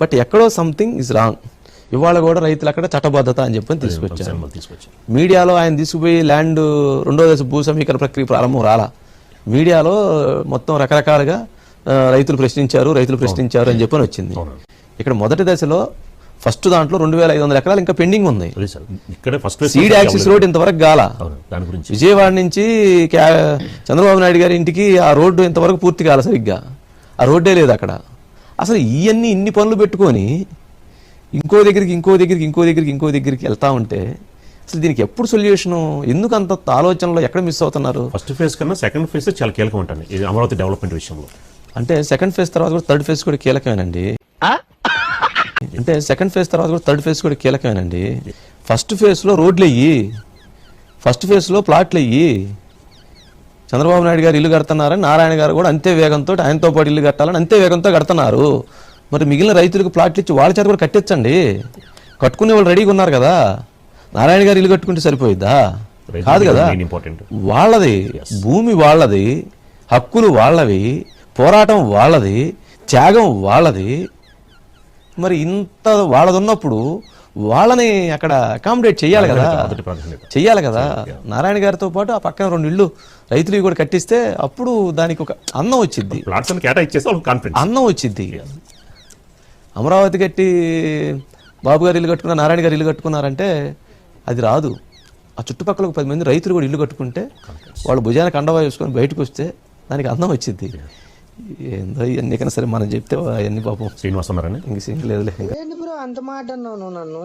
But ఎక్కడో something is wrong. ఇవాళ కూడా రైతులు అక్కడ చట్టబద్ధత అని చెప్పని తీసుకొచ్చారు. మీడియాలో ఆయన తీసుకుపోయి ల్యాండ్ రెండో దశ భూ సమీకరణ ప్రక్రియ ప్రారంభం రాలా. మీడియాలో మొత్తం రకరకాలుగా రైతులు ప్రశ్నించారు రైతులు ప్రశ్నించారు అని చెప్పని వచ్చింది. ఇక్కడ మొదటి దశలో ఫస్ట్ దాంట్లో రెండు వేల ఐదు వందల ఎకరాలు ఇంకా పెండింగ్ ఉంది. సీడ్ యాక్సిస్ రోడ్ ఇంతవరకు గాల. విజయవాడ నుంచి చంద్రబాబు నాయుడు గారి ఇంటికి ఆ రోడ్డు ఇంతవరకు పూర్తి కాల సరిగ్గా. ఆ రోడ్డే లేదు అక్కడ. అసలు ఇవన్నీ ఇన్ని పనులు పెట్టుకొని ఇంకో దగ్గరికి ఇంకో దగ్గరికి ఇంకో దగ్గరికి ఇంకో దగ్గరికి వెళ్తా ఉంటే అసలు దీనికి ఎప్పుడు సొల్యూషన్? ఎందుకు అంత ఆలోచనలో ఎక్కడ మిస్ అవుతున్నారు? ఫస్ట్ ఫేజ్ కన్నా సెకండ్ ఫేజ్ చాలా కీలకం ఉంటుంది ఇది అమరావతి డెవలప్మెంట్ విషయంలో. అంటే సెకండ్ ఫేజ్ తర్వాత కూడా థర్డ్ ఫేజ్ కూడా కీలకమేనండి. అంటే సెకండ్ ఫేజ్ తర్వాత కూడా థర్డ్ ఫేజ్ కూడా కీలకమేనండి. ఫస్ట్ ఫేజ్లో రోడ్లు అయ్యి ఫస్ట్ ఫేజ్లో ప్లాట్లు అయ్యి చంద్రబాబు నాయుడు గారు ఇల్లు కడుతున్నారని నారాయణ గారు కూడా అంతే వేగంతో ఆయనతో పాటు ఇల్లు కట్టాలని అంతే వేగంతో కడుతున్నారు. మరి మిగిలిన రైతులకు ప్లాట్లు ఇచ్చి వాళ్ళ చేత కూడా కట్టించండి. కట్టుకునే వాళ్ళు రెడీగా ఉన్నారు కదా. నారాయణ గారు ఇల్లు కట్టుకుంటే సరిపోయిద్దా? కాదు కదా. వాళ్ళది భూమి వాళ్ళది హక్కులు వాళ్ళవి పోరాటం వాళ్ళది త్యాగం వాళ్ళది. మరి ఇంత వాళ్ళది ఉన్నప్పుడు వాళ్ళని అక్కడ అకామిడేట్ చేయాలి కదా. చెయ్యాలి కదా. నారాయణ గారితో పాటు ఆ పక్కన రెండు ఇళ్ళు రైతులు కూడా కట్టిస్తే అప్పుడు దానికి ఒక అన్నం వచ్చింది ప్లాట్స్ అని కేటాయించేసి వాళ్ళకి కాన్ఫిడెన్స్ అన్నం వచ్చింది అమరావతి కట్టి బాబు గారు ఇల్లు కట్టుకున్నారు నారాయణ గారు ఇల్లు కట్టుకున్నారంటే అది రాదు. ఆ చుట్టుపక్కల ఒక పది మంది రైతులు కూడా ఇల్లు కట్టుకుంటే వాళ్ళు భుజాన కండవా వేసుకొని బయటకు వస్తే దానికి అందం వచ్చింది ఏందో ఇవన్నీ కన్నా సరే మనం చెప్తే అవన్నీ పాపం. శ్రీనివాస్ ఇంక లేదులే బ్రో అంత మాట అన్నావు నన్ను.